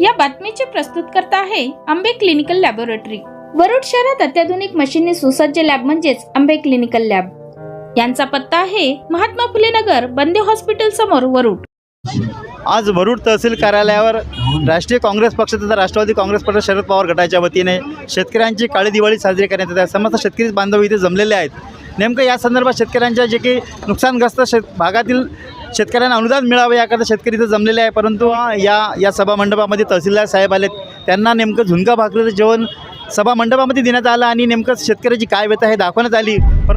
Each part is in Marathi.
या बातमीचे प्रस्तुत करता आहे आंबे क्लिनिकल लॅबोरेटरी. वरुड शहरात अत्याधुनिक मशीनने सुसज्ज लॅब म्हणजेच आंबे क्लिनिकल लॅब. यांचा पत्ता आहे महात्मा फुले नगर बंदे हॉस्पिटल समोर वरुड. आज वरुड तहसील कार्यालयावर राष्ट्रीय काँग्रेस पक्ष तथा राष्ट्रवादी काँग्रेस पक्ष शरद पवार गटाच्या वतीने शेतकऱ्यांची काळी दिवाळी साजरी करण्यात येत आहे. समस्त शेतकरी बांधव इथे जमलेले आहेत. नेमकं या संदर्भात शेतकऱ्यांच्या जे काही नुकसानग्रस्त शेत भागातील शेतकऱ्यांना अनुदान मिळावं याकरता शेतकरी इथं जमलेले आहे. परंतु या या सभामंडपामध्ये तहसीलदार साहेब आलेत. त्यांना नेमकं झुणका भाकरीचं जेवण सभामंडपामध्ये देण्यात आलं आणि नेमकं शेतकऱ्याची काय व्यथा हे दाखवण्यात आली. पर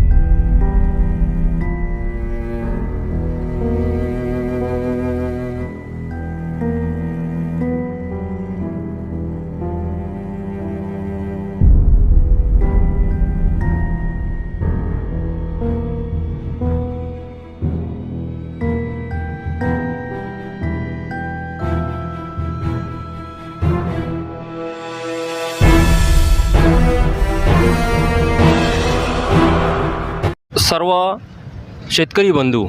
शेतकरी बंधू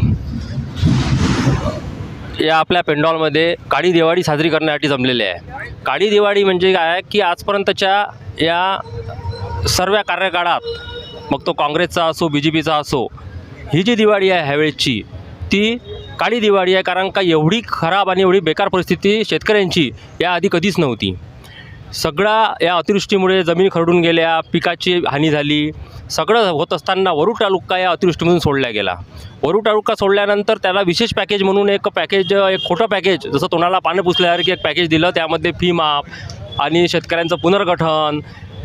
या आपल्या पेंडॉलमध्ये काळी दिवाळी साजरी करण्यासाठी जमलेले आहे. काळी दिवाळी म्हणजे काय आहे की आजपर्यंतच्या या सर्व कार्यकाळात मग तो काँग्रेसचा असो बी जे पीचा असो ही जी दिवाळी आहे ह्यावेळेसची ती काळी दिवाळी आहे कारण का एवढी खराब आणि एवढी बेकार परिस्थिती शेतकऱ्यांची याआधी कधीच नव्हती. सगळा या अतिवृष्टीमुळे जमीन खरडून गेल्या पिकाची हानी झाली. सगळं होत असताना वरू तालुका या अतिवृष्टीमधून सोडला गेला. वरू तालुका सोडल्यानंतर त्याला विशेष पॅकेज म्हणून एक पॅकेज एक खोटं पॅकेज जसं तोंडाला पानं पुसल्यासारखी एक पॅकेज दिलं. त्यामध्ये फी माफ आणि शेतकऱ्यांचं पुनर्गठन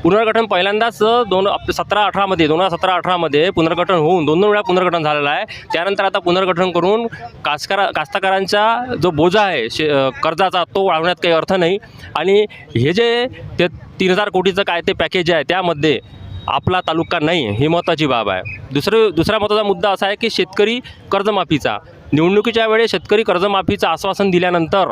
पुनर्गठन पहिल्यांदाच दोन सतरा अठरामध्ये दोन हजार सतरा अठरामध्ये पुनर्गठन होऊन दोन दोन वेळा पुनर्गठन झालेलं आहे. त्यानंतर आता पुनर्गठन करून कास्तकारा कास्तकारांचा जो बोजा आहे शे कर्जाचा तो वाढवण्यात काही अर्थ नाही. आणि हे जे ते तीन हजार कोटीचं काय ते पॅकेज आहे त्यामध्ये आपला तालुका नाही ही महत्त्वाची बाब आहे. दुसरं दुसरा महत्त्वाचा मुद्दा असा आहे की शेतकरी कर्जमाफीचा. निवडणुकीच्या वेळेस शेतकरी कर्जमाफीचं आश्वासन दिल्यानंतर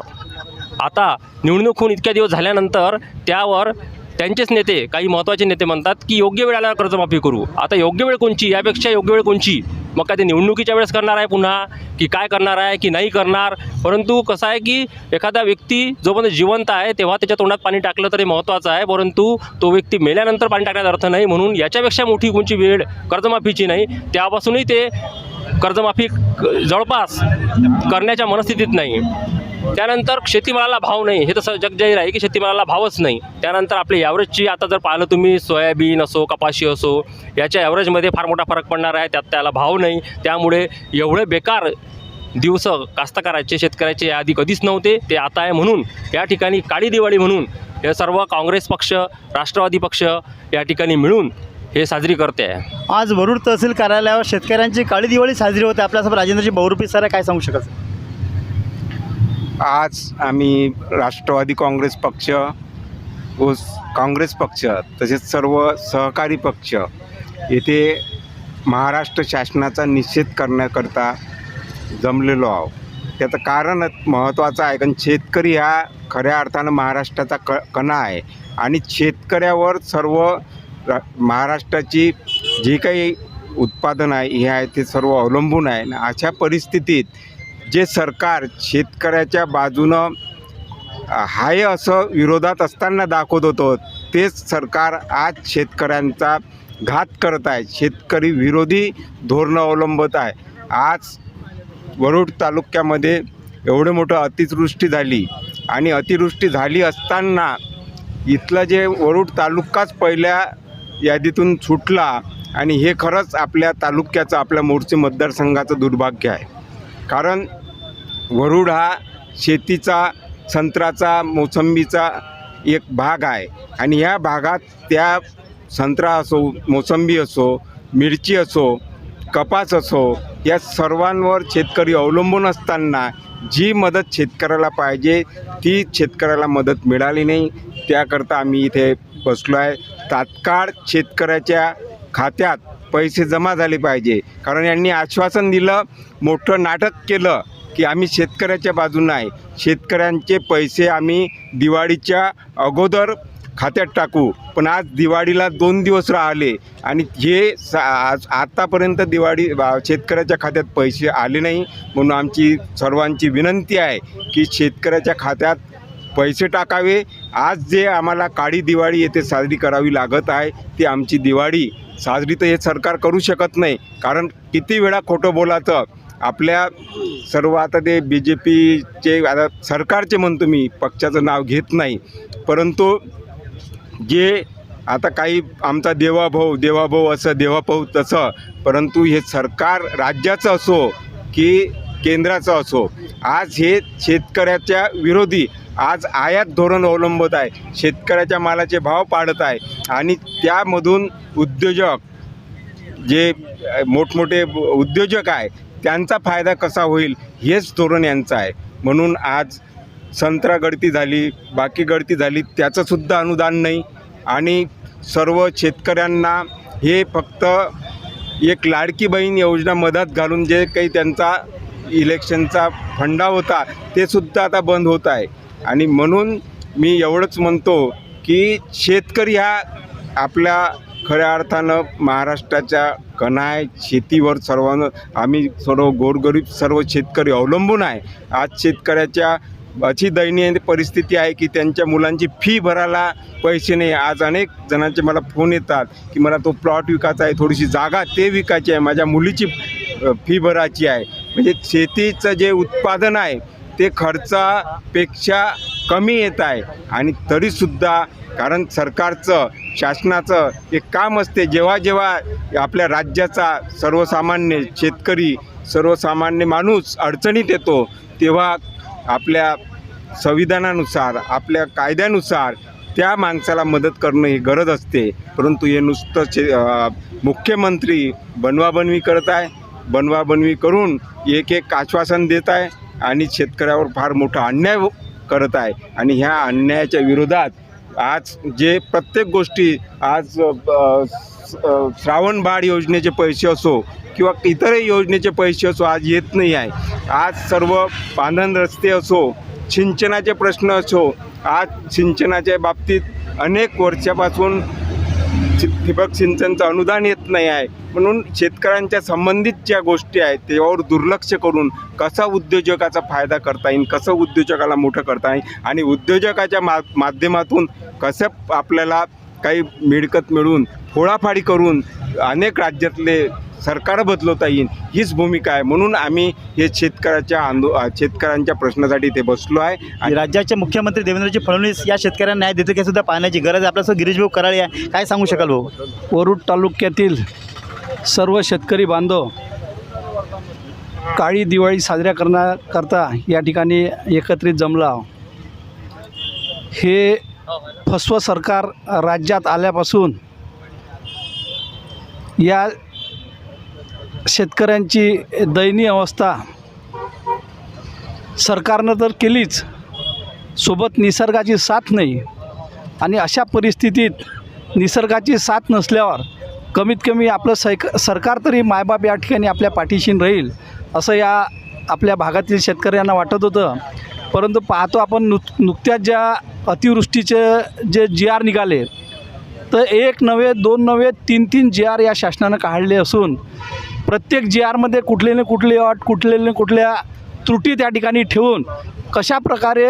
आता निवडणूक होऊन इतक्या दिवस झाल्यानंतर त्यावर त्यांचेच नेते काही महत्त्वाचे नेते म्हणतात की योग्य वेळ आल्यावर कर्जमाफी करू. आता योग्य वेळ कोणची? यापेक्षा योग्य वेळ कोणची? मग काय ते निवडणुकीच्या वेळेस करणार आहे पुन्हा? की काय करणार आहे? की नाही करणार? परंतु कसं आहे की एखादा व्यक्ती जोपर्यंत जिवंत आहे तेव्हा त्याच्या तोंडात पाणी टाकलं तरी महत्त्वाचं आहे. परंतु तो व्यक्ती मेल्यानंतर पाणी टाकण्याचा अर्थ नाही म्हणून याच्यापेक्षा मोठी कोणची वेळ कर्जमाफीची नाही त्यापासूनही ते कर्जमाफी जवळपास करण्याच्या मनस्थितीत नाही. त्यानंतर शेतीमालाला भाव नाही. हे तसं जगजाहीर आहे की शेतीमालाला भावच नाही. त्यानंतर आपली ॲव्हरेजची आता जर पाहिलं तुम्ही सोयाबीन असो कपाशी असो याच्या ॲव्हरेजमध्ये फार मोठा फरक पडणार आहे. त्यात त्याला भाव नाही. त्यामुळे एवढे बेकार दिवस कास्तकाराचे शेतकऱ्याचे याआधी कधीच नव्हते. ते आता आहे म्हणून या ठिकाणी काळी दिवाळी म्हणून हे सर्व काँग्रेस पक्ष राष्ट्रवादी पक्ष या ठिकाणी मिळून हे साजरी करते. आहे आज वरुड तहसील कार्यालयावर शेतकऱ्यांची काळी दिवाळी साजरी होते. आपल्यासोबत राजेंद्रजी बहुरूपी सर आहे, काय सांगू शकत? आज आम्ही राष्ट्रवादी काँग्रेस पक्ष व काँग्रेस पक्ष तसेच सर्व सहकारी पक्ष येथे महाराष्ट्र शासनाचा निषेध करण्याकरता जमलेलो आहोत. त्याचं कारण महत्त्वाचं आहे. कारण शेतकरी हा खऱ्या अर्थानं महाराष्ट्राचा क कणा आहे. आणि शेतकऱ्यावर सर्व महाराष्ट्राची जी काही उत्पादन आहे हे आहे ते सर्व अवलंबून आहे. आणि अशा परिस्थितीत जे सरकार शेतकऱ्याच्या बाजूनं हाय असं विरोधात असताना दाखवत होतं तेच सरकार आज शेतकऱ्यांचा घात करत आहे. शेतकरी विरोधी धोरणं अवलंबत आहे. आज वरुड तालुक्यामध्ये एवढं मोठं अतिवृष्टी झाली. आणि अतिवृष्टी झाली असताना इथलं जे वरुड तालुकाच पहिल्या यादीतून सुटला आणि हे खरंच आपल्या तालुक्याचं आपल्या मोर्चे मतदारसंघाचं दुर्भाग्य आहे. कारण वरुड हा शेतीचा संत्र्याचा मोसंबीचा एक भाग आहे. आणि ह्या भागात त्या संत्रा असो मोसंबी असो मिरची असो कपास असो या सर्वांवर शेतकरी अवलंबून असताना जी मदत शेतकऱ्याला पाहिजे ती शेतकऱ्याला मदत मिळाली नाही. त्याकरता आम्ही इथे बसलो आहे तात्काळ शेतकऱ्याच्या खात्यात पैसे जमा झाले पाहिजे. कारण यांनी आश्वासन दिलं मोठं नाटक केलं की आम्ही शेतकऱ्याच्या बाजूनं आहे शेतकऱ्यांचे पैसे आम्ही दिवाळीच्या अगोदर खात्यात टाकू. पण आज दिवाळीला दोन दिवस राहिले आणि हे सा आज आत्तापर्यंत दिवाळी शेतकऱ्याच्या खात्यात पैसे आले नाही. म्हणून आमची सर्वांची विनंती आहे की शेतकऱ्याच्या खात्यात पैसे टाकावे. आज जे आम्हाला काळी दिवाळी येथे साजरी करावी लागत आहे ती आमची दिवाळी साजरी तर हे सरकार करू शकत नाही. कारण किती वेळा खोटं बोलायचं आपल्या सर्व आता ते बी जे पीचे आता सरकारचे म्हणतो मी पक्षाचं नाव घेत नाही. परंतु जे आता काही आमचा देवाभाऊ देवाभाऊ असं देवाभाऊ तसं परंतु हे सरकार राज्याचं असो की केंद्राचं असो. आज हे शेतकऱ्याच्या विरोधी आज आयात धोरण अवलंबत आहे. शेतकऱ्याच्या मालाचे भाव पाडत आहे. आणि त्यामधून उद्योजक जे मोठमोठे उद्योजक आहे त्यांचा फायदा कसा होईल हेच धोरण यांचं आहे. म्हणून आज संत्रा गळती झाली बाकी गळती झाली त्याचंसुद्धा अनुदान नाही. आणि सर्व शेतकऱ्यांना हे फक्त एक लाडकी बहीण योजना मदत घालून जे काही त्यांचा इलेक्शनचा फंडा होता ते सुद्धा आता बंद होत आहे. आणि म्हणून मी एवढंच म्हणतो की शेतकरी हा आपल्या खऱ्या अर्थानं महाराष्ट्राच्या कणाय शेतीवर सर्वांना आम्ही सर्व गोरगरीब सर्व शेतकरी अवलंबून आहे. आज शेतकऱ्याच्या अशी दयनीय परिस्थिती आहे की त्यांच्या मुलांची फी भरायला पैसे नाही. आज अनेक जणांचे मला फोन येतात की मला तो प्लॉट विकायचा आहे थोडीशी जागा ते विकायची आहे. माझ्या मुलीची फी भरायची आहे. म्हणजे शेतीचं जे उत्पादन आहे ते खर्चापेक्षा कमी येत आहे. आणि तरीसुद्धा कारण सरकारचं शासनाचं एक काम असते. जेव्हा जेव्हा आपल्या राज्याचा सर्वसामान्य शेतकरी सर्वसामान्य माणूस अडचणीत येतो तेव्हा आपल्या संविधानानुसार आपल्या कायद्यानुसार त्या माणसाला मदत करणं ही गरज असते. परंतु हे नुसतं शे मुख्यमंत्री बनवाबनवी करत आहे. बनवाबनवी करून एक एक आश्वासन देत आहे आणि शेतकऱ्यावर फार मोठा अन्याय करत आहे. आणि ह्या अन्यायाच्या विरोधात आज जे प्रत्येक गोष्टी आज श्रावणबाळ श्रावण बाळ योजनेचे पैसे असो किंवा इतरही योजनेचे पैसे असो आज येत नाही आहे. आज सर्व बांधण रस्ते असो सिंचनाचे प्रश्न असो आज सिंचनाच्या बाबतीत अनेक वर्षापासून ठिबक सिंचनचं अनुदान येत नाही आहे. म्हणून शेतकऱ्यांच्या संबंधित ज्या गोष्टी आहेत त्यावर दुर्लक्ष करून कसा उद्योजकाचा फायदा करता येईल कसं उद्योजकाला मोठं करता येईल आणि उद्योजकाच्या मा माध्यमातून कसं आपल्याला काही मिळकत मिळून फोडाफाडी करून अनेक राज्यातले सरकार बदलवता येईल हीच भूमिका आहे. म्हणून आम्ही हे शेतकऱ्याच्या आंदो शेतकऱ्यांच्या प्रश्नासाठी इथे बसलो आहे. आणि राज्याचे मुख्यमंत्री देवेंद्रजी फडणवीस या शेतकऱ्यांना न्याय देतील की सुद्धा पाहण्याची गरज आहे. आपल्यासह गिरीश भाऊ कराळे आहे. काय सांगू शकाल भाऊ? वरुड तालुक्यातील सर्व शेतकरी बांधव काळी दिवाळी साजऱ्या करण्याकरता या ठिकाणी एकत्रित जमला हे फसवं सरकार राज्यात आल्यापासून या शेतकऱ्यांची दयनीय अवस्था सरकारनं तर केलीच. सोबत निसर्गाची साथ नाही. आणि अशा परिस्थितीत निसर्गाची साथ नसल्यावर कमीत कमी आपलं सैक सरकार तरी मायबाप या ठिकाणी आपल्या पाठीशी राहील असं या आपल्या भागातील शेतकऱ्यांना वाटत होतं. परंतु पाहतो आपण नुक नुकत्याच ज्या अतिवृष्टीचे जे जी आर निघाले तर एक नव्हे दोन नव्हे तीन तीन जी आर या शासनानं काढले असून प्रत्येक जी आरमध्ये कुठले ना कुठली अट कुठले ना कुठल्या त्रुटी त्या ठिकाणी ठेवून कशा प्रकारे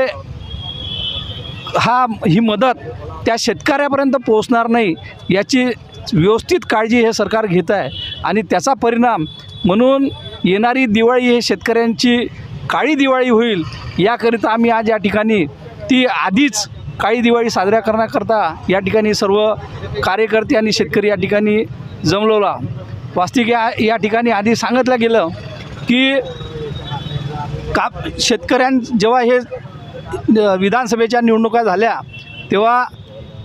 हा ही मदत त्या शेतकऱ्यापर्यंत पोहोचणार नाही याची व्यवस्थित काळजी हे सरकार घेत आहे आणि त्याचा परिणाम म्हणून येणारी दिवाळी हे शेतकऱ्यांची काळी दिवाळी होईल याकरिता आम्ही आज या ठिकाणी ती आधीच काळी दिवाळी साजऱ्या करण्याकरता या ठिकाणी सर्व कार्यकर्ते आणि शेतकरी या ठिकाणी जमलवला वास्तविक या या ठिकाणी आधी सांगितलं गेलं की का शेतकऱ्यां जेव्हा हे विधानसभेच्या निवडणुका झाल्या तेव्हा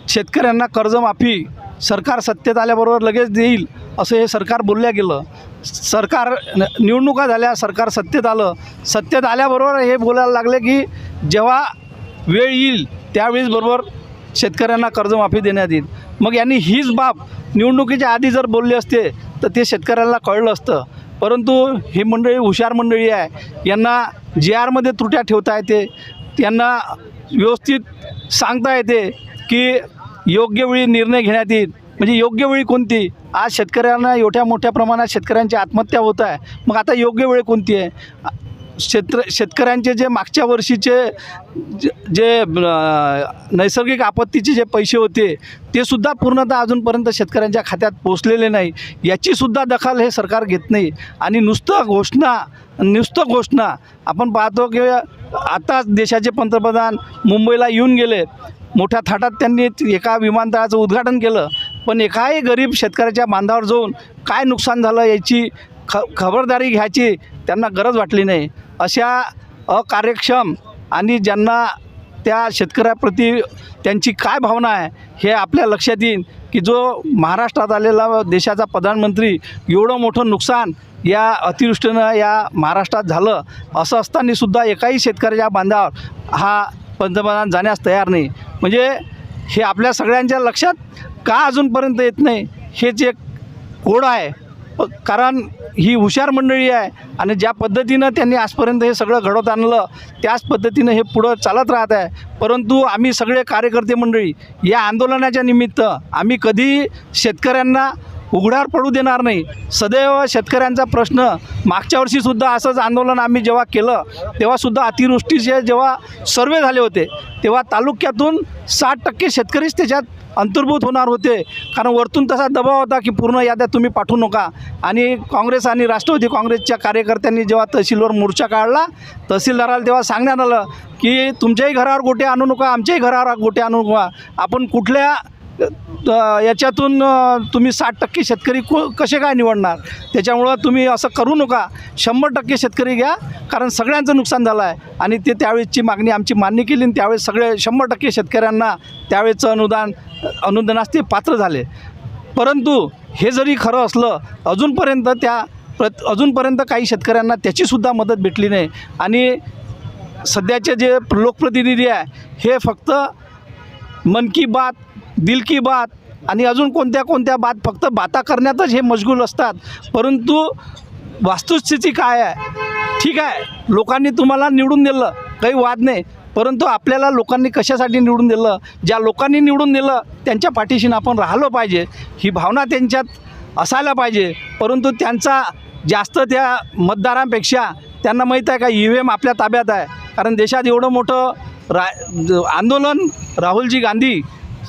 शेतकऱ्यांना कर्जमाफी सरकार सत्तेत आल्याबरोबर लगेच देईल असं हे सरकार बोलल्या गेलं. सरकार न- निवडणुका झाल्या सरकार सत्तेत आलं. सत्तेत आल्याबरोबर हे बोलायला लागले की जेव्हा वेळ येईल त्यावेळेस बरोबर शेतकऱ्यांना कर्जमाफी देण्यात येईल. मग यांनी हीच बाब निवडणुकीच्या आधी जर बोलले असते तर ते शेतकऱ्याला कळलं असतं. परंतु ही मंडळी हुशार मंडळी आहे. यांना जी आरमध्ये त्रुट्या ठेवता येते. त्यांना व्यवस्थित सांगता येते की योग्य वेळी निर्णय घेण्यात येईल. म्हणजे योग्य वेळी कोणती? आज शेतकऱ्यांना एवढ्या मोठ्या प्रमाणात शेतकऱ्यांची आत्महत्या होत आहे. मग आता योग्य वेळ कोणती आहे? शेत्र शेतकऱ्यांचे जे मागच्या वर्षीचे जे नैसर्गिक आपत्तीचे जे पैसे होते ते सुद्धा पूर्णतः अजूनपर्यंत शेतकऱ्यांच्या खात्यात पोचलेले नाही. याचीसुद्धा दखल हे सरकार घेत नाही. आणि नुसतं घोषणा नुसतं घोषणा आपण पाहतो की आताच देशाचे पंतप्रधान मुंबईला येऊन गेले. मोठ्या थाटात त्यांनी एका विमानतळाचं उद्घाटन केलं. पण एकाही गरीब शेतकऱ्याच्या बांधावर जाऊन काय नुकसान झालं याची ख खबरदारी घ्यायची त्यांना गरज वाटली नाही. अशा अकार्यक्षम आणि ज्यांना त्या शेतकऱ्याप्रती त्यांची काय भावना आहे हे आपल्या लक्षात येईल की जो महाराष्ट्रात आलेला देशाचा प्रधानमंत्री एवढं मोठं नुकसान या अतिवृष्टीनं या महाराष्ट्रात झालं असं असतानासुद्धा एकाही शेतकऱ्याच्या बांधावर हा पंतप्रधान जाण्यास तयार नाही. म्हणजे हे आपल्या सगळ्यांच्या लक्षात का अजूनपर्यंत येत नाही? हेच एक कोड आहे. कारण ही हुशार मंडळी आहे आणि ज्या पद्धतीनं त्यांनी आजपर्यंत हे सगळं घडवत आणलं त्याच पद्धतीनं हे पुढं चालत राहत आहे. परंतु आम्ही सगळे कार्यकर्ते मंडळी या आंदोलनाच्या निमित्त आम्ही कधी शेतकऱ्यांना उघड्यावर पडू देणार नाही. सदैव शेतकऱ्यांचा प्रश्न मागच्या वर्षीसुद्धा असंच आंदोलन आम्ही जेव्हा केलं तेव्हासुद्धा अतिवृष्टीचे जेव्हा सर्वे झाले होते तेव्हा तालुक्यातून साठ टक्के शेतकरीच त्याच्यात अंतर्भूत होणार होते. कारण वरतून तसा दबाव होता की पूर्ण याद्या तुम्ही पाठवू नका. आणि काँग्रेस आणि राष्ट्रवादी काँग्रेसच्या कार्यकर्त्यांनी जेव्हा तहसीलवर मोर्चा काढला तहसीलदाराला तेव्हा सांगण्यात आलं की तुमच्याही घरावर गोटे आणू नका आमच्याही घरावर गोटे आणू नका. आपण कुठल्या याच्यातून तुम्ही साठ टक्के शेतकरी को कसे काय निवडणार? त्याच्यामुळं तुम्ही असं करू नका. शंभर टक्के शेतकरी घ्या कारण सगळ्यांचं नुकसान झालं आहे. आणि ते त्यावेळेसची मागणी आमची मान्य केली आणि त्यावेळेस सगळे शंभर टक्के शेतकऱ्यांना त्यावेळेचं अनुदान अनुदानास ते पात्र झाले. परंतु हे जरी खरं असलं अजूनपर्यंत त्या प्रत अजूनपर्यंत काही शेतकऱ्यांना त्याचीसुद्धा मदत भेटली नाही. आणि सध्याचे जे लोकप्रतिनिधी आहे हे फक्त मन की बात दिल की बात आणि अजून कोणत्या कोणत्या बात फक्त बाता करण्यातच हे मशगूल असतात. परंतु वास्तुस्थिती काय आहे? ठीक आहे लोकांनी तुम्हाला निवडून दिलं काही वाद नाही. परंतु आपल्याला लोकांनी कशासाठी निवडून दिलं? ज्या लोकांनी निवडून दिलं त्यांच्या पाठीशी आपण राहिलो पाहिजे. ही भावना त्यांच्यात असायला पाहिजे. परंतु त्यांचा जास्त त्या मतदारांपेक्षा त्यांना माहीत आहे का ई व्ही एम आपल्या ताब्यात आहे. कारण देशात एवढं मोठं रा आंदोलन राहुलजी गांधी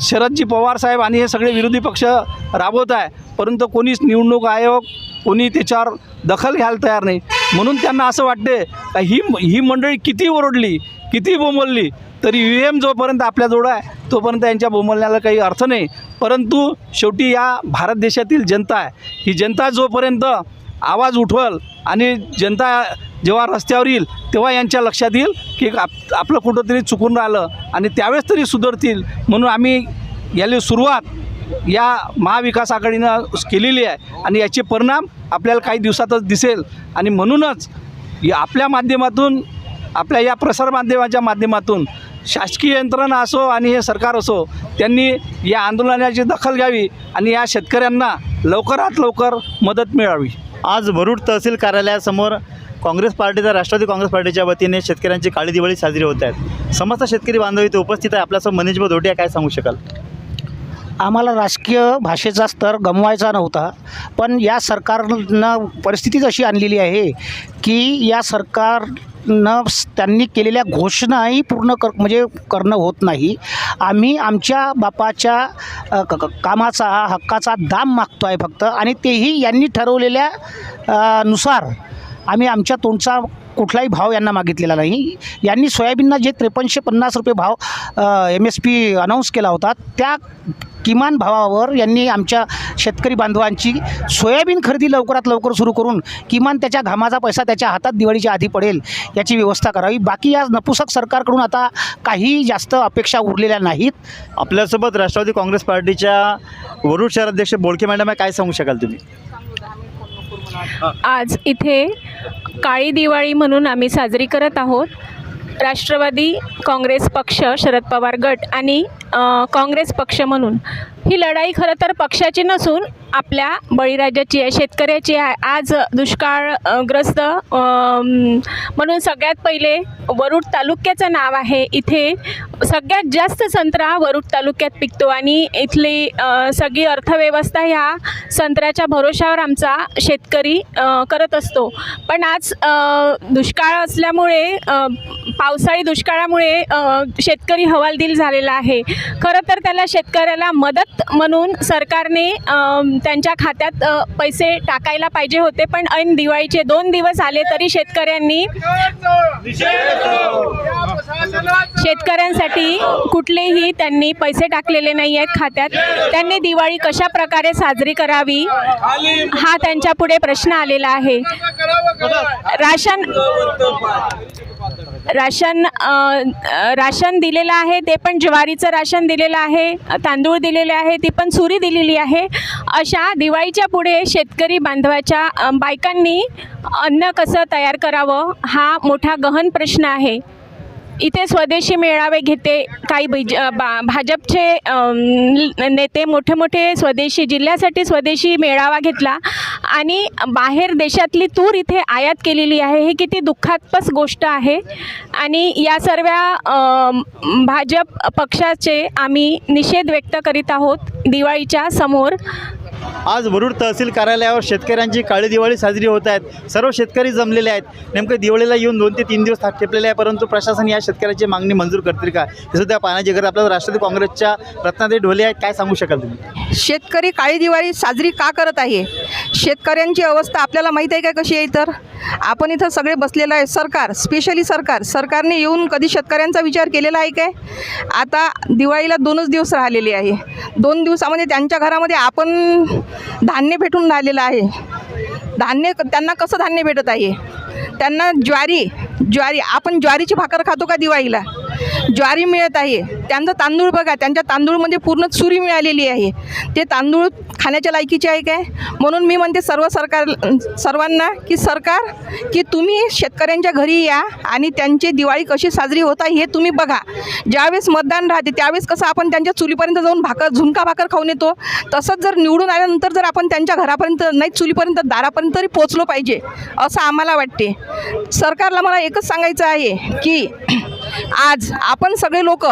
शरदजी पवार साहेब आणि हे सगळे विरोधी पक्ष राबवत आहे. परंतु कोणीच निवडणूक आयोग कोणी त्याच्यावर दखल घ्यायला तयार नाही. म्हणून त्यांना असं वाटते का ही ही मंडळी किती ओरडली किती बोंबलली तरी यू एम जोपर्यंत आपल्याजवळ आहे तोपर्यंत यांच्या बोंबलण्याला काही अर्थ नाही. परंतु शेवटी या भारत देशातील जनता आहे. ही जनता जोपर्यंत आवाज उठवल आणि जनता जेव्हा रस्त्यावर येईल तेव्हा यांच्या लक्षात येईल की आप आपलं कुठंतरी चुकून राहिलं आणि त्यावेळेस तरी सुधारतील. म्हणून आम्ही याला सुरुवात या महाविकास आघाडीनं केलेली आहे आणि याचे परिणाम आपल्याला काही दिवसातच दिसेल. आणि म्हणूनच या आपल्या माध्यमातून आपल्या या प्रसारमाध्यमाच्या माध्यमातून शासकीय यंत्रणा असो आणि हे सरकार असो त्यांनी या आंदोलनाची दखल घ्यावी आणि या शेतकऱ्यांना लवकरात लवकर मदत मिळावी. आज भरूड तहसील कार्यालयासमोर काँग्रेस पार्टीचा राष्ट्रवादी काँग्रेस पार्टीच्या वतीने शेतकऱ्यांची काळी दिवाळी साजरी होत आहेत. समस्त शेतकरी बांधव इथे उपस्थित आहे आपल्यासमोर मनीष धोटिया काय सांगू शकाल? आम्हाला राजकीय भाषेचा स्तर गमवायचा नव्हता पण या सरकारनं परिस्थितीच अशी आणलेली आहे की या सरकारनं न त्यांनी केलेल्या घोषणाही पूर्ण कर म्हणजे करणं होत नाही. आम्ही आमच्या बापाच्या क- कामाचा हक्काचा दाम मागतो आहे फक्त आणि तेही यांनी ठरवलेल्या नुसार आम्ही आमच्या तोंडचा कुठलाही भाव यांना मागितलेला नाही. यांनी सोयाबीनना जे त्रेपन्नशे पन्नास रुपये भाव एम एस पी अनाऊन्स केला होता त्या किमान भावावर यांनी आमच्या शेतकरी बांधवांची सोयाबीन खरेदी लवकरात लवकर सुरू करून किमान त्याच्या घामाचा पैसा त्याच्या हातात दिवाळीच्या आधी पडेल याची व्यवस्था करावी. बाकी या नपुसक सरकारकडून आता काही जास्त अपेक्षा उरलेल्या नाहीत. आपल्यासोबत राष्ट्रवादी काँग्रेस पार्टीच्या वरुड शहराध्यक्ष बोळके मॅडम आहे काय सांगू शकाल तुम्ही? आज इथे काळी दिवाळी म्हणून आम्ही साजरी करत आहोत. राष्ट्रवादी काँग्रेस पक्ष शरद पवार गट आणि काँग्रेस पक्ष म्हणून. ही लढाई खरं तर पक्षाची नसून आपल्या बळीराजाची आहे शेतकऱ्याची आहे. आज दुष्काळग्रस्त म्हणून सगळ्यात पहिले वरुड तालुक्याचं नाव आहे. इथे सगळ्यात जास्त संत्रा वरुड तालुक्यात पिकतो आणि इथली सगळी अर्थव्यवस्था ह्या संत्र्याच्या भरोशावर आमचा शेतकरी करत असतो. पण आज दुष्काळ असल्यामुळे पावसाळी दुष्काळामुळे शेतकरी हवालदिल झालेला आहे. खरं तर त्याला शेतकऱ्याला मदत म्हणून सरकारने त्यांच्या खात्यात पैसे टाकायला पाहिजे होते पण ऐन दिवाळीचे दोन दिवस आले तरी शेतकऱ्यांनी शेतकऱ्यांसाठी कुठलेही त्यांनी पैसे टाकलेले नाही आहेत खात्यात. त्यांनी दिवाळी कशा प्रकारे साजरी करावी हा त्यांच्या पुढे प्रश्न आलेला आहे. राशन राशन राशन दिलेलं आहे ते पण ज्वारीचं राशन दिलेलं आहे तांदूळ दिलेले आहे ती पण सुरी दिलेली आहे. अशा दिवाळीच्या पुढे शेतकरी बांधवाच्या बायकांनी अन्न कसं तयार करावं हा मोठा गहन प्रश्न आहे. इथे स्वदेशी मेळावे घेते काही बिज बा भाजपचे नेते मोठे मोठे स्वदेशी जिल्ह्यासाठी स्वदेशी मेळावा घेतला. आणि बाहेर देशातली तूर इथे आयात केलेली आहे. ही किती दुःखात्पस गोष्ट आहे. आणि या सर्व भाजप पक्षाचे आम्ही निषेध व्यक्त करीत आहोत दिवाळीच्या समोर. आज वरुड तहसील कार्यालयावर शेतकऱ्यांची काळी दिवाळी साजरी होत आहेत. सर्व शेतकरी जमलेले आहेत. नेमकं दिवाळीला येऊन दोन ते तीन दिवस थाट ठेपलेले आहे परंतु प्रशासन या शेतकऱ्याची मागणी मंजूर करतील का? हे सुद्धा पाहण्याची गरज आपल्याला राष्ट्रवादी काँग्रेसच्या रत्नादेवी ढोले आहेत. काय सांगू शकाल तुम्ही? शेतकरी काळी दिवाळी साजरी का करत आहे? शेतकऱ्यांची अवस्था आपल्याला माहीत आहे का कशी आहे तर आपण इथं सगळे बसलेलं आहे. सरकार स्पेशली सरकार. सरकारने येऊन कधी शेतकऱ्यांचा विचार केलेला आहे काय? आता दिवाळीला दोनच दिवस राहिलेले आहे. दोन दिवसामध्ये त्यांच्या घरामध्ये आपण धान्य भेटून राहिलेलं आहे. धान्य त्यांना कसं धान्य भेटत आहे? त्यांना ज्वारी ज्वारी आपण ज्वारीची भाकर खातो का दिवाळीला? ज्वारी मिळत आहे. त्यांचं तांदूळ बघा त्यांच्या तांदूळमध्ये पूर्ण चुरी मिळालेली आहे. ते तांदूळ खाण्याच्या लायकीचे आहे काय? म्हणून मी म्हणते सर्व सरकार सर्वांना की सरकार की तुम्ही शेतकऱ्यांच्या घरी या आणि त्यांची दिवाळी कशी साजरी होत आहे हे तुम्ही बघा. ज्यावेळेस मतदान राहते त्यावेळेस कसं आपण त्यांच्या चुलीपर्यंत जाऊन भाकर झुणका भाकर खाऊन येतो. तसंच जर निवडून आल्यानंतर जर आपण त्यांच्या घरापर्यंत नाही चुलीपर्यंत दारापर्यंत तरी पोचलो पाहिजे असं आम्हाला वाटते. सरकारला मला एकच सांगायचं आहे की आज आपण सगळे लोक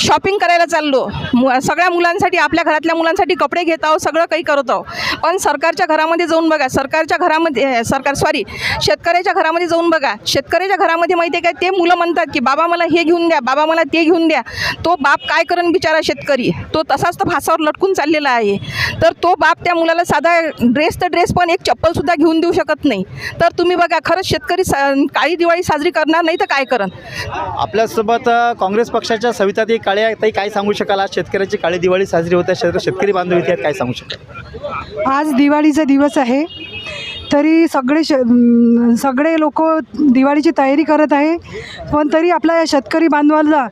शॉपिंग करायला चाललो. मु सगळ्या मुलांसाठी आपल्या घरातल्या मुलांसाठी कपडे घेत आहो सगळं काही करत आहो पण सरकारच्या घरामध्ये जाऊन बघा सरकारच्या घरामध्ये सरकार सॉरी शेतकऱ्याच्या घरामध्ये जाऊन बघा. शेतकऱ्याच्या घरामध्ये माहिती आहे काय ते मुलं म्हणतात की बाबा मला हे घेऊन द्या बाबा मला ते घेऊन द्या. तो बाप काय करण बिचारा शेतकरी? तो तसाच तर फासावर लटकून चाललेला आहे. तर तो बाप त्या मुलाला साधा ड्रेस तर ड्रेस पण एक चप्पलसुद्धा घेऊन देऊ शकत नाही. तर तुम्ही बघा खरंच शेतकरी सा काळी दिवाळी साजरी करणार नाही तर काय करण आपल्यासोबत काँग्रेस पक्षाच्या सविताताई काळे ताई काय सांगू शकाल? आज शेतकऱ्याची काळी दिवाळी साजरी होत आहे शेतकरी बांधव इथे काय सांगू शकाल? आज दिवाळीचा दिवस आहे. तरी सगळे श सगळे लोक दिवाळीची तयारी करत आहे. पण तरी आपल्या या शेतकरी बांधवाला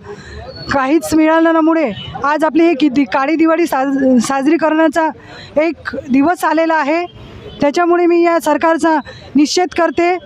काहीच मिळाल्यामुळे आज आपली ही किती काळी दिवाळी साज साजरी करण्याचा एक दिवस आलेला आहे. त्याच्यामुळे मी या सरकारचा निषेध करते.